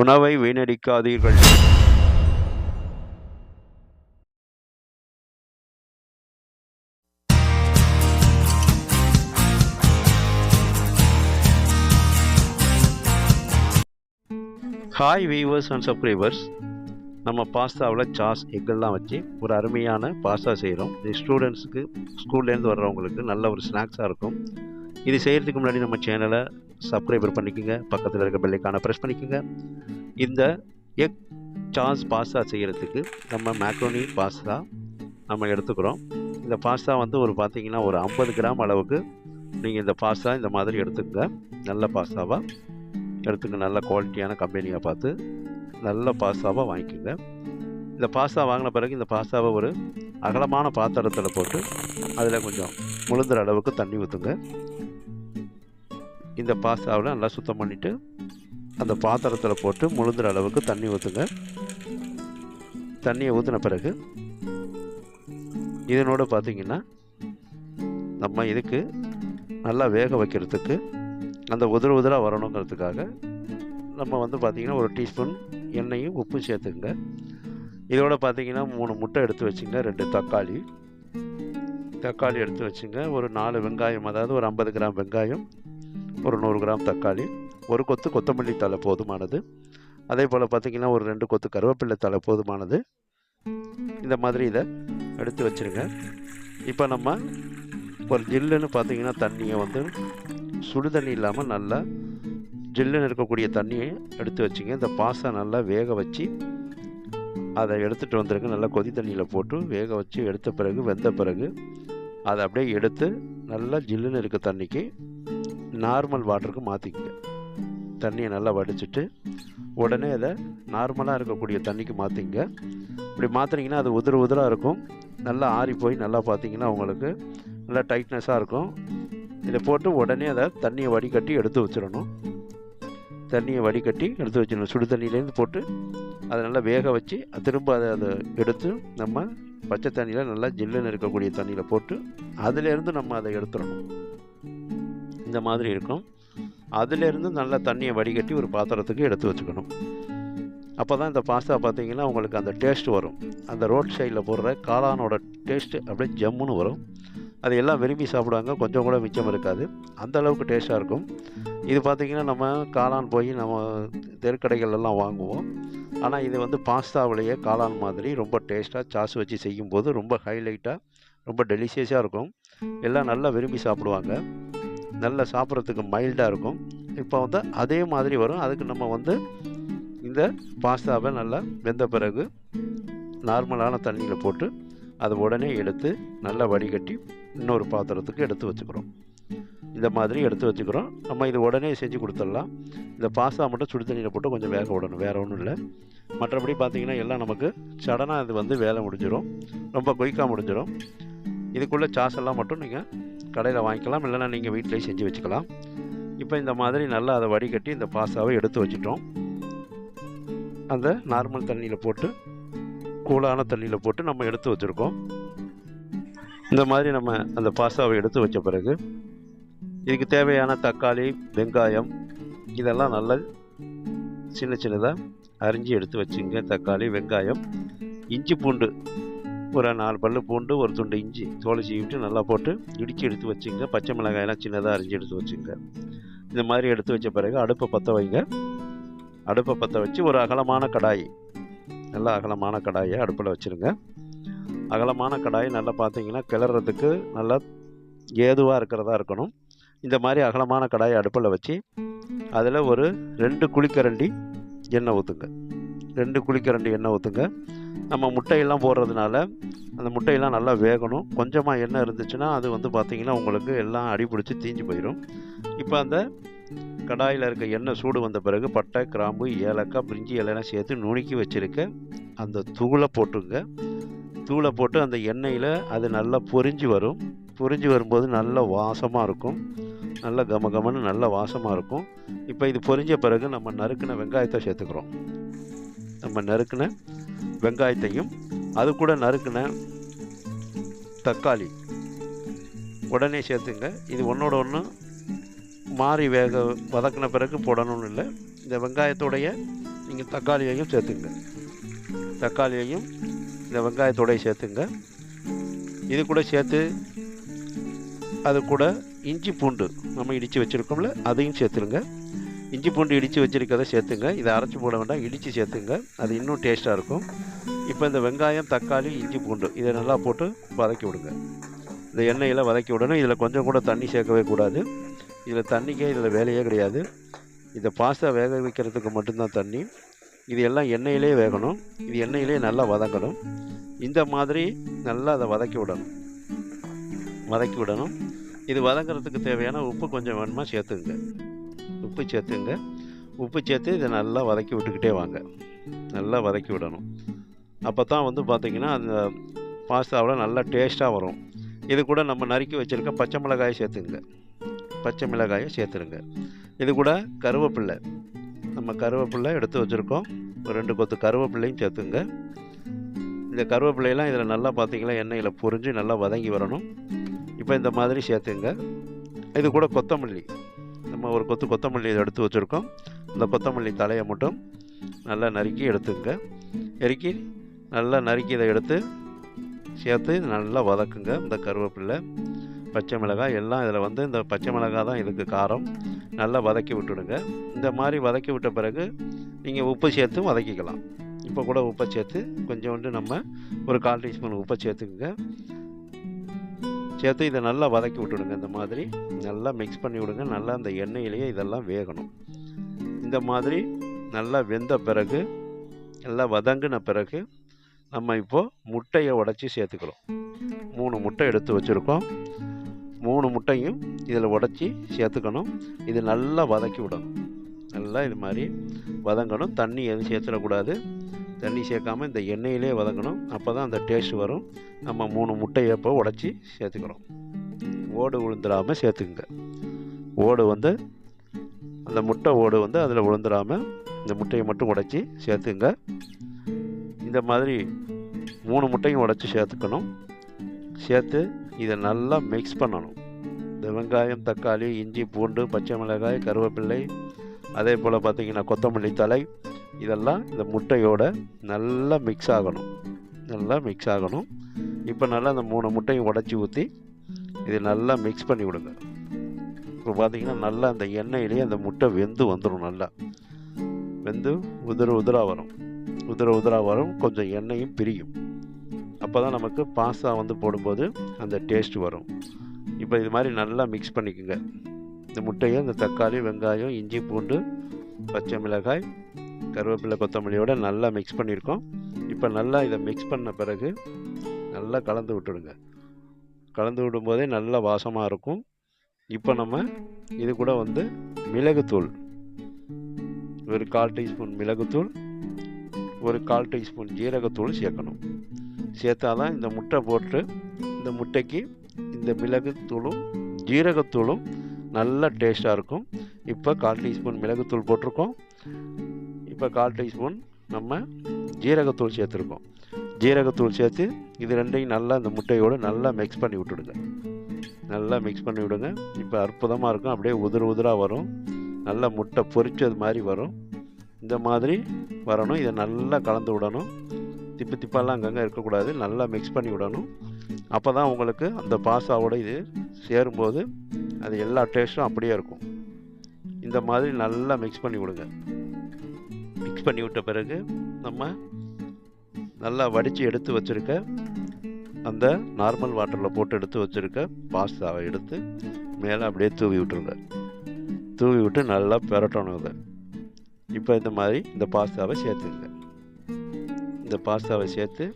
உணவை வீணடிக்காதீர்கள். Hi viewers and subscribers நம்ம பாஸ்தாவில் சாஸ் எக்கெல்லாம் வச்சு ஒரு அருமையான பாஸ்தா செய்கிறோம் இது ஸ்டூடெண்ட்ஸுக்கு ஸ்கூல்லேருந்து வர்றவங்களுக்கு நல்ல ஒரு ஸ்நாக்ஸாக இருக்கும். இது செய்கிறதுக்கு முன்னாடி நம்ம சேனலை சப்ஸ்கிரைபர் பண்ணிக்கோங்க. பக்கத்தில் இருக்க பெல்லைக்கான ப்ரெஸ் பண்ணிக்கோங்க. இந்த எக் சாஸ் பாஸ்தா செய்கிறதுக்கு நம்ம மேக்ரோனி பாஸ்தா நம்ம எடுத்துக்கிறோம். இந்த பாஸ்தா வந்து ஒரு பார்த்தீங்கன்னா ஒரு ஐம்பது கிராம் அளவுக்கு நீங்கள் இந்த பாஸ்தா இந்த மாதிரி எடுத்துக்கங்க. நல்ல பாஸ்தாவாக எடுத்துங்க நல்ல குவாலிட்டியான கம்பெனியாக பார்த்து நல்ல பாஸ்தாவாக வாங்கிக்கோங்க. இந்த பாஸ்தா வாங்கின பிறகு இந்த பாஸ்தாவை ஒரு அகலமான பாத்திரத்தில் போட்டு அதில் கொஞ்சம் முழுந்துற அளவுக்கு தண்ணி ஊற்றுங்க இந்த பாஸ்தாவில் நல்லா சுத்தம் பண்ணிவிட்டு அந்த பாத்திரத்தில் போட்டு முழுந்துற அளவுக்கு தண்ணி ஊற்றுங்க தண்ணியை ஊற்றின பிறகு இதனோட பார்த்தீங்கன்னா நம்ம இதுக்கு நல்லா வேக வைக்கிறதுக்கு அந்த உதிர உதிராக வரணுங்கிறதுக்காக நம்ம வந்து பார்த்திங்கன்னா ஒரு டீஸ்பூன் எண்ணெயும் உப்பும் சேர்த்துக்குங்க. இதோட பார்த்திங்கன்னா மூணு முட்டை எடுத்து வச்சுங்க ரெண்டு தக்காளி. தக்காளி எடுத்து வச்சுங்க ஒரு நாலு வெங்காயம் அதாவது ஒரு ஐம்பது கிராம் வெங்காயம். ஒரு நூறு கிராம் தக்காளி ஒரு கொத்து கொத்தமல்லி தழை போதுமானது. அதே போல் பார்த்திங்கன்னா ஒரு ரெண்டு கொத்து கருவேப்பிலை தழை போதுமானது. இந்த மாதிரி இதை எடுத்து வச்சுருங்க. இப்போ நம்ம ஒரு ஜில்லுன்னு பார்த்தீங்கன்னா தண்ணியை வந்து சுடு தண்ணி இல்லாமல் நல்லா ஜில்லுன்னு இருக்கக்கூடிய தண்ணியை எடுத்து வச்சுங்க. இந்த பாசை நல்லா வேக வச்சு அதை எடுத்துகிட்டு வந்துருங்க. நல்லா கொதி தண்ணியில் போட்டு வேக வச்சு எடுத்த பிறகு வெந்த பிறகு அதை அப்படியே எடுத்து நல்லா ஜில்லுன்னு இருக்க தண்ணிக்கு நார்மல் வாட்டருக்கு மாற்றிக்கங்க தண்ணியை நல்லா வடிச்சிட்டு உடனே அதை நார்மலாக இருக்கக்கூடிய தண்ணிக்கு மாற்றிங்க இப்படி மாற்றினீங்கன்னா அது உதிர உதிராக இருக்கும். நல்லா ஆறி போய் நல்லா பார்த்தீங்கன்னா உங்களுக்கு நல்லா டைட்னஸாக இருக்கும். இதை போட்டு உடனே அதை தண்ணியை வடிகட்டி எடுத்து வச்சிடணும். தண்ணியை வடிகட்டி எடுத்து வச்சிடணும். சுடு தண்ணியிலேருந்து போட்டு அதை நல்லா வேக வச்சு திரும்ப அதை அதை எடுத்து நம்ம பச்சை தண்ணியில் நல்லா ஜில்லுன்னு இருக்கக்கூடிய தண்ணியில் போட்டு அதிலேருந்து நம்ம அதை எடுத்துடணும். இந்த மாதிரி இருக்கும். அதிலேருந்து நல்லா தண்ணியை வடிகட்டி ஒரு பாத்திரத்துக்கு எடுத்து வச்சுக்கணும். அப்போ தான் இந்த பாஸ்தா பார்த்திங்கன்னா உங்களுக்கு அந்த டேஸ்ட் வரும். அந்த ரோட் சைடில் போடுற காளானோட டேஸ்ட்டு அப்படியே ஜம்முன்னு வரும். அது எல்லாம் விரும்பி சாப்பிடுவாங்க. கொஞ்சம் கூட மிச்சம் இருக்காது. அந்த அளவுக்கு டேஸ்ட்டாக இருக்கும். இது பார்த்திங்கன்னா நம்ம காளான் போய் நம்ம தெருக்கடைகள்லாம் வாங்குவோம். ஆனால் இது வந்து பாஸ்தாவிலேயே காளான் மாதிரி ரொம்ப டேஸ்ட்டாக சாஸ் வச்சு செய்யும்போது ரொம்ப ஹைலைட்டாக ரொம்ப டெலிஷியஸாக இருக்கும். எல்லாம் நல்லா விரும்பி சாப்பிடுவாங்க. நல்லா சாப்பிட்றதுக்கு மைல்டாக இருக்கும். இப்போ வந்து அதே மாதிரி வரும். அதுக்கு நம்ம வந்து இந்த பாஸ்தாவை நல்லா வெந்த பிறகு நார்மலான தண்ணியில் போட்டு அதை உடனே எடுத்து நல்லா வடிகட்டி இன்னொரு பாத்திரத்துக்கு எடுத்து வச்சுக்கிறோம். இந்த மாதிரி எடுத்து வச்சுக்கிறோம். நம்ம இது உடனே செஞ்சு கொடுத்துடலாம். இந்த பாஸ்தா மட்டும் சுடு தண்ணியில் போட்டு கொஞ்சம் வேக விடணும். வேறு ஒன்றும் இல்லை. மற்றபடி பார்த்திங்கன்னா எல்லாம் நமக்கு சடனாக இது வந்து வேலை முடிஞ்சிடும் ரொம்ப குயிக்காக முடிஞ்சிடும் இதுக்குள்ளே சாஸ் எல்லாம் மட்டும் நீங்கள் கடையில் வாங்கிக்கலாம். இல்லைன்னா நீங்கள் வீட்டிலேயே செஞ்சு வச்சுக்கலாம். இப்போ இந்த மாதிரி நல்லா அதை வடிகட்டி இந்த பாசாவை எடுத்து வச்சுட்டோம். அந்த நார்மல் தண்ணியில் போட்டு கூலான தண்ணியில் போட்டு நம்ம எடுத்து வச்சுருக்கோம். இந்த மாதிரி நம்ம அந்த பாசாவை எடுத்து வச்ச பிறகு இதுக்கு தேவையான தக்காளி வெங்காயம் இதெல்லாம் நல்லா சின்ன சின்னதாக அரிஞ்சு எடுத்து வச்சுங்க. தக்காளி வெங்காயம் இஞ்சி பூண்டு ஒரு நாலு பல்லு பூண்டு ஒரு துண்டு இஞ்சி தோலை சீவிட்டு நல்லா போட்டு இடித்து எடுத்து வச்சுங்க. பச்சை மிளகாயெல்லாம் சின்னதாக அரிஞ்சு எடுத்து வச்சுங்க. இந்த மாதிரி எடுத்து வச்ச பிறகு அடுப்பை பற்ற வைங்க. அடுப்பை பற்ற வச்சு ஒரு அகலமான கடாய் நல்லா அகலமான கடாயை அடுப்பில் வச்சுருங்க. அகலமான கடாய் நல்லா பார்த்தீங்கன்னா கிளறதுக்கு நல்லா ஏதுவாக இருக்கிறதா இருக்கணும். இந்த மாதிரி அகலமான கடாயை அடுப்பில் வச்சு அதில் ஒரு ரெண்டு குழிக்கரண்டி எண்ணெய் ஊற்றுங்க ரெண்டு குழிக்கரண்டி எண்ணெய் ஊற்றுங்க நம்ம முட்டையெல்லாம் போடுறதுனால அந்த முட்டையெல்லாம் நல்லா வேகணும். கொஞ்சமாக எண்ணெய் இருந்துச்சுன்னா அது வந்து பார்த்திங்கன்னா உங்களுக்கு எல்லாம் அடிபிடிச்சி தீஞ்சு போயிடும் இப்போ அந்த கடாயில் இருக்க எண்ணெய் சூடு வந்த பிறகு பட்டை கிராம்பு ஏலக்காய் பிரிஞ்சி இலையெல்லாம் சேர்த்து நுணுக்கி வச்சுருக்க அந்த தூளை போட்டுங்க. தூளை போட்டு அந்த எண்ணெயில் அது நல்லா பொரிஞ்சு வரும். பொரிஞ்சு வரும்போது நல்ல வாசமாக இருக்கும். நல்ல கம கமன்னு நல்ல வாசமாக இருக்கும். இப்போ இது பொரிஞ்ச பிறகு நம்ம நறுக்கின வெங்காயத்தை சேர்த்துக்கிறோம். நம்ம நறுக்கின வெங்காயத்தையும் அது கூட நறுக்கின தக்காளி. உடனே சேர்த்துங்க. இது ஒன்றோட ஒன்று மாறி வேக வதக்கின பிறகு போடணும்னு இல்லை. இந்த வெங்காயத்தோடைய நீங்கள் தக்காளியையும் சேர்த்துங்க. தக்காளியையும் இந்த வெங்காயத்தோடைய சேர்த்துங்க. இது கூட சேர்த்து அது கூட இஞ்சி பூண்டு நம்ம இடித்து வச்சுருக்கோம்ல அதையும் சேர்த்துருங்க. இஞ்சி பூண்டு இடித்து வச்சுருக்கதை சேர்த்துங்க. இதை அரைச்சி போட வேண்டாம் இடித்து சேர்த்துங்க. அது இன்னும் டேஸ்ட்டாக இருக்கும். இப்போ இந்த வெங்காயம் தக்காளி இஞ்சி பூண்டு இதை நல்லா போட்டு வதக்கி விடுங்க. இந்த எண்ணெயில் வதக்கி விடணும். இதில் கொஞ்சம் கூட தண்ணி சேர்க்கவே கூடாது. இதில் தண்ணிக்கே இதில் வேலையே கிடையாது. இந்த பாஸ்தா வேக வைக்கிறதுக்கு மட்டும்தான் தண்ணி. இது எல்லாம் எண்ணெயிலே வேகணும். இது எண்ணெயிலே நல்லா வதங்கணும். இந்த மாதிரி நல்லா அதை வதக்கி விடணும். வதக்கி விடணும். இது வதங்கிறதுக்கு தேவையான உப்பு கொஞ்சம் வேணுமா சேர்த்துங்க. உப்பு சேர்த்துங்க. உப்பு சேர்த்து இதை நல்லா வதக்கி விட்டுக்கிட்டே வாங்க. நல்லா வதக்கி விடணும். அப்போ தான் வந்து பார்த்திங்கன்னா அந்த பாஸ்தாவில் நல்லா டேஸ்ட்டாக வரும். இது கூட நம்ம நறுக்கி வச்சுருக்க பச்சை மிளகாயை சேர்த்துங்க. பச்சை மிளகாயை சேர்த்துருங்க. இது கூட கருவேப்பில்லை. நம்ம கருவேப்பில்லை எடுத்து வச்சுருக்கோம். ரெண்டு கொத்து கருவேப்பிள்ளையும் சேர்த்துங்க. இந்த கருவேப்பிள்ளையெல்லாம் இதில் நல்லா பார்த்தீங்கன்னா எண்ணெயில் பொரிஞ்சு நல்லா வதங்கி வரணும். இப்போ இந்த மாதிரி சேர்த்துங்க. இது கூட கொத்தமல்லி. நம்ம ஒரு கொத்து கொத்தமல்லி இதை எடுத்து வச்சுருக்கோம். இந்த கொத்தமல்லி தலையை மட்டும் நல்லா நறுக்கி எடுத்துங்க. நறுக்கி நல்லா நறுக்கி இதை எடுத்து சேர்த்து நல்லா வதக்குங்க. இந்த கருவேப்பில்லை பச்சை மிளகாய் எல்லாம் இதில் வந்து இந்த பச்சை மிளகாய் தான் இதுக்கு காரம். நல்லா வதக்கி விட்டுடுங்க. இந்த மாதிரி வதக்கி விட்ட பிறகு நீங்கள் உப்பு சேர்த்து வதக்கிக்கலாம். இப்போ கூட உப்பை சேர்த்து கொஞ்சோண்டு நம்ம ஒரு கால் டீஸ்பூன் உப்பை சேர்த்துக்குங்க. சேர்த்து இதை நல்லா வதக்கி விட்டுடுங்க இந்த மாதிரி. நல்லா மிக்ஸ் பண்ணி விடுங்க. நல்லா அந்த எண்ணெயிலேயே இதெல்லாம் வேகணும். இந்த மாதிரி நல்லா வெந்த பிறகு நல்லா வதங்கின பிறகு நம்ம இப்போது முட்டையை உடச்சி சேர்த்துக்கிறோம். மூணு முட்டை எடுத்து வச்சுருக்கோம். மூணு முட்டையும் இதில் உடச்சி சேர்த்துக்கணும். இது நல்லா வதக்கி விடணும். நல்லா இது மாதிரி வதங்கணும். தண்ணி எதுவும் சேர்த்துடக்கூடாது. தண்ணி சேர்க்காம இந்த எண்ணெயிலே வதங்கணும். அப்போ தான் அந்த டேஸ்ட் வரும். நம்ம மூணு முட்டையை இப்போ உடச்சி சேர்த்துக்கிறோம். ஓடு விழுந்துடாமல் சேர்த்துக்குங்க. ஓடு வந்து அந்த முட்டை ஓடு வந்து அதில் விழுந்துடாமல் இந்த முட்டையை மட்டும் உடச்சி சேர்த்துங்க இந்த மாதிரி மூணு முட்டையும் உடச்சி சேர்த்துக்கணும். சேர்த்து இதை நல்லா மிக்ஸ் பண்ணணும். இந்த வெங்காயம் தக்காளி இஞ்சி பூண்டு பச்சை மிளகாய் கருவேப்பிள்ளை அதே போல் பார்த்திங்கன்னா கொத்தமல்லி தலை இதெல்லாம் இந்த முட்டையோட நல்லா மிக்ஸ் ஆகணும். நல்லா மிக்ஸ் ஆகணும். இப்போ நல்லா அந்த மூணு முட்டையும் உடச்சி ஊற்றி இது நல்லா மிக்ஸ் பண்ணி விடுங்க. இப்போ பார்த்தீங்கன்னா நல்லா அந்த எண்ணெயிலேயே அந்த முட்டை வெந்து வந்துடும் நல்லா. வெந்து உதிர உதிராக வரும். உதிர உதிராக வரும் கொஞ்சம் எண்ணெயும் பிரியும். அப்போ தான் நமக்கு பாஸ்தா வந்து போடும்போது அந்த டேஸ்ட் வரும். இப்போ இது மாதிரி நல்லா மிக்ஸ் பண்ணிக்கோங்க. இந்த முட்டையை இந்த தக்காளி வெங்காயம் இஞ்சி பூண்டு பச்சை மிளகாய் கருவேப்பிலை கொத்தமல்லியோட நல்லா மிக்ஸ் பண்ணியிருக்கோம். இப்போ நல்லா இதை மிக்ஸ் பண்ண பிறகு நல்லா கலந்து விட்டுடுங்க. கலந்து விடும்போதே நல்லா வாசமாக இருக்கும். இப்போ நம்ம இது கூட வந்து மிளகுத்தூள். ஒரு கால் டீஸ்பூன் மிளகுத்தூள் ஒரு கால் டீஸ்பூன் ஜீரகத்தூள் சேர்க்கணும். சேர்த்தா தான் இந்த முட்டை போட்டு இந்த முட்டைக்கு இந்த மிளகுத்தூளும் ஜீரகத்தூளும் நல்ல டேஸ்ட்டாக இருக்கும். இப்போ கால் டீஸ்பூன் மிளகுத்தூள் போட்டிருக்கோம். இப்போ கால் டீஸ்பூன் நம்ம ஜீரகத்தூள் சேர்த்துருக்கோம். ஜீரகத்தூள் சேர்த்து இது ரெண்டையும் நல்லா இந்த முட்டையோடு நல்லா மிக்ஸ் பண்ணி விட்டுடுங்க. நல்லா மிக்ஸ் பண்ணி விடுங்க. இப்போ அற்புதமாக இருக்கும். அப்படியே உதிர உதிராக வரும். நல்லா முட்டை பொரிச்சது மாதிரி வரும். இந்த மாதிரி வரணும். இதை நல்லா கலந்து விடணும். திப்பு திப்பாலாம் அங்கங்கே இருக்கக்கூடாது. நல்லா மிக்ஸ் பண்ணி விடணும். அப்போ தான் உங்களுக்கு அந்த பாசாவோட இது சேரும்போது அது எல்லா டேஸ்ட்டும் அப்படியே இருக்கும். இந்த மாதிரி நல்லா மிக்ஸ் பண்ணி விடுங்க. மிக்ஸ் பண்ணி விட்ட பிறகு நம்ம நல்லா வடித்து எடுத்து வச்சுருக்க அந்த நார்மல் வாட்டரில் போட்டு எடுத்து வச்சுருக்க பாஸ்தாவை எடுத்து மேலே அப்படியே தூவி விட்டுருங்க. தூவி விட்டு நல்லா பெரட்டணும் அதை. இப்போ இந்த மாதிரி இந்த பாஸ்தாவை சேர்த்துங்க. இந்த பாஸ்தாவை சேர்த்து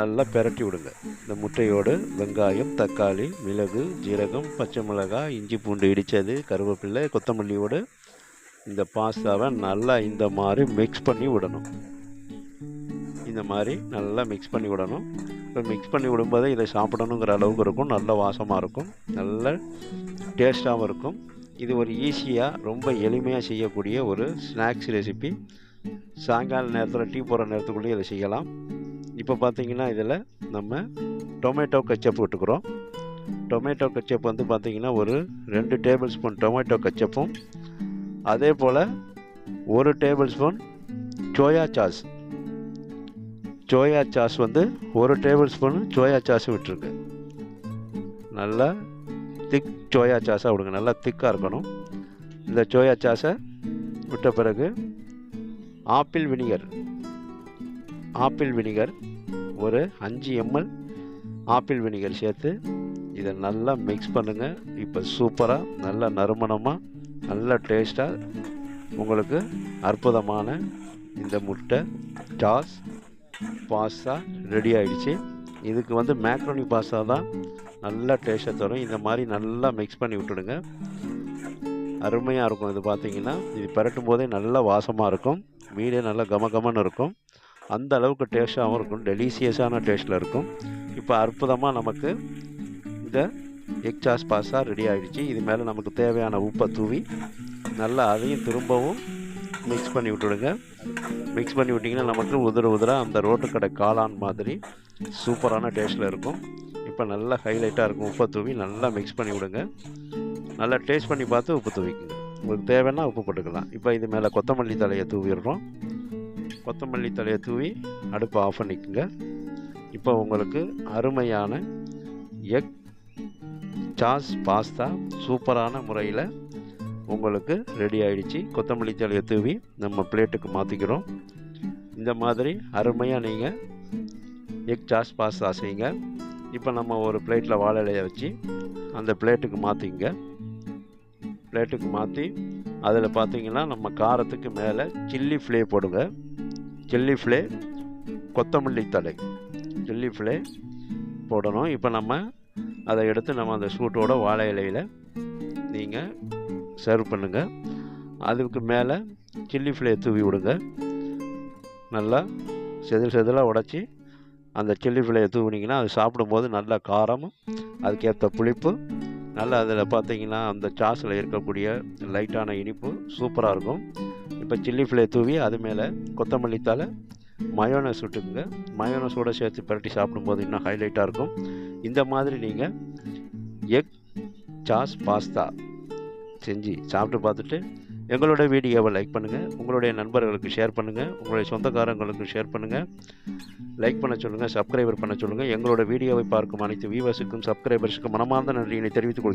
நல்லா பெரட்டி விடுங்க. இந்த முட்டையோடு வெங்காயம் தக்காளி மிளகு ஜீரகம் பச்சை மிளகாய் இஞ்சி பூண்டு இடித்தது கருவேப்பிலை கொத்தமல்லியோடு இந்த பாஸ்தாவை நல்லா இந்த மாதிரி மிக்ஸ் பண்ணி விடணும். இந்த மாதிரி நல்லா மிக்ஸ் பண்ணி விடணும். இப்போ மிக்ஸ் பண்ணி விடும்போதே இதை சாப்பிடணுங்கிற அளவுக்கு இருக்கும். நல்ல வாசமாக இருக்கும். நல்ல டேஸ்ட்டாகவும் இருக்கும். இது ஒரு ஈஸியாக ரொம்ப எளிமையாக செய்யக்கூடிய ஒரு ஸ்நாக்ஸ் ரெசிபி சாயங்கால நேரத்தில் டீ போகிற நேரத்துக்குள்ளேயே இதை செய்யலாம். இப்போ பார்த்தீங்கன்னா இதில் நம்ம டொமேட்டோ கச்சப் விட்டுக்கிறோம். டொமேட்டோ கச்சப் வந்து பார்த்திங்கன்னா ஒரு ரெண்டு டேபிள் ஸ்பூன் டொமேட்டோ கச்சப்பும் அதே போல் ஒரு tablespoon soya sauce soya sauce வந்து ஒரு டேபிள் ஸ்பூன் சோயா சாஸ் விட்டுருங்க. நல்லா திக் சோயா சாஸாக விடுங்க. நல்லா திக்காக இருக்கணும். இந்த சோயா சாஸை விட்ட பிறகு ஆப்பிள் வினிகர். ஆப்பிள் வினிகர் ஒரு அஞ்சு எம்எல் ஆப்பிள் வினிகர் சேர்த்து இதை நல்லா மிக்ஸ் பண்ணுங்கள் இப்போ சூப்பராக நல்லா நறுமணமாக நல்ல டேஸ்ட்டாக உங்களுக்கு அற்புதமான இந்த முட்டை சாஸ் பாஸ்தா ரெடி ஆகிடுச்சி இதுக்கு வந்து மேக்ரோனி பாஸ்தா தான் நல்லா டேஸ்ட்டாக தரும். இந்த மாதிரி நல்லா மிக்ஸ் பண்ணி விட்டுடுங்க. அருமையாக இருக்கும் இது பார்த்திங்கன்னா இது பரட்டும் போதே நல்லா வாசமாக இருக்கும். வீடே நல்லா கம கமன்னு இருக்கும். அந்த அளவுக்கு டேஸ்ட்டாகவும் இருக்கும். டெலிசியஸான டேஸ்ட்டில் இருக்கும். இப்போ அற்புதமாக நமக்கு இந்த எக் சாஸ் பாஸாக ரெடி ஆகிடுச்சு இது மேலே நமக்கு தேவையான உப்பை தூவி நல்லா அதையும் திரும்பவும் மிக்ஸ் பண்ணி விட்டுடுங்க. மிக்ஸ் பண்ணி விட்டிங்கன்னா நமக்கு உதிர உதிர அந்த ரோட்டு கடை காளான் மாதிரி சூப்பரான டேஸ்ட்டில் இருக்கும். இப்போ நல்லா ஹைலைட்டாக இருக்கும் உப்பை தூவி நல்லா மிக்ஸ் பண்ணி விடுங்க. நல்லா டேஸ்ட் பண்ணி பார்த்து உப்பு தூவிக்குங்க. உங்களுக்கு தேவைன்னா உப்பு போட்டுக்கலாம். இப்போ இது மேலே கொத்தமல்லி தலையை தூவிடுறோம். கொத்தமல்லி தலையை தூவி அடுப்பை ஆஃப் பண்ணிக்கோங்க. இப்போ உங்களுக்கு அருமையான எக் சாஸ் பாஸ்தா சூப்பரான முறையில் உங்களுக்கு ரெடி ஆகிடுச்சு கொத்தமல்லி தலையை தூவி நம்ம பிளேட்டுக்கு மாற்றிக்கிறோம் இந்த மாதிரி அருமையாக நீங்கள் எக் சாஸ் பாஸ்தா செய்யுங்க. இப்போ நம்ம ஒரு பிளேட்டில் வாழை இலையை வச்சு அந்த பிளேட்டுக்கு மாற்றிங்க பிளேட்டுக்கு மாற்றி அதில் பார்த்தீங்கன்னா நம்ம காரத்துக்கு மேலே சில்லி ஃப்ளே போடுங்க. சில்லி ஃப்ளே கொத்தமல்லி தலை சில்லி ஃப்ளே போடணும். இப்போ நம்ம அதை எடுத்து நம்ம அந்த சூட்டோட வாழை இலையில் நீங்கள் சர்வ் பண்ணுங்கள் அதுக்கு மேலே சில்லி ஃப்ளே தூவி விடுங்க. நல்லா செதில் செதிலாக உடச்சி அந்த சில்லி ஃப்ளேயை தூவினீங்கன்னா அது சாப்பிடும்போது நல்ல காரமும் அதுக்கேற்ற புளிப்பு நல்லா அதில் பார்த்தீங்கன்னா அந்த சாஸில் இருக்கக்கூடிய லைட்டான இனிப்பு சூப்பராக இருக்கும். இப்போ சில்லி ஃப்ளே தூவி அது மேலே கொத்தமல்லி மயோனஸ் விட்டுக்குங்க. மயோனஸோடு சேர்த்து பரட்டி சாப்பிடும்போது இன்னும் ஹைலைட்டாக இருக்கும். இந்த மாதிரி நீங்கள் எக் சாஸ் பாஸ்தா செஞ்சு சாப்பிட்டு பார்த்துட்டு எங்களோட வீடியோவை லைக் பண்ணுங்கள் உங்களுடைய நண்பர்களுக்கு ஷேர் பண்ணுங்கள் உங்களுடைய சொந்தக்காரங்களுக்கு ஷேர் பண்ணுங்கள் லைக் பண்ண சொல்லுங்கள் சப்ஸ்கிரைபர் பண்ண சொல்லுங்கள் எங்களோட வீடியோவை பார்க்கும் அனைத்து வியூவர்ஸுக்கும் சப்ஸ்கிரைபர்ஸுக்கும் மனமார்ந்த நன்றியினை தெரிவித்துக் கொள்கிறேன்.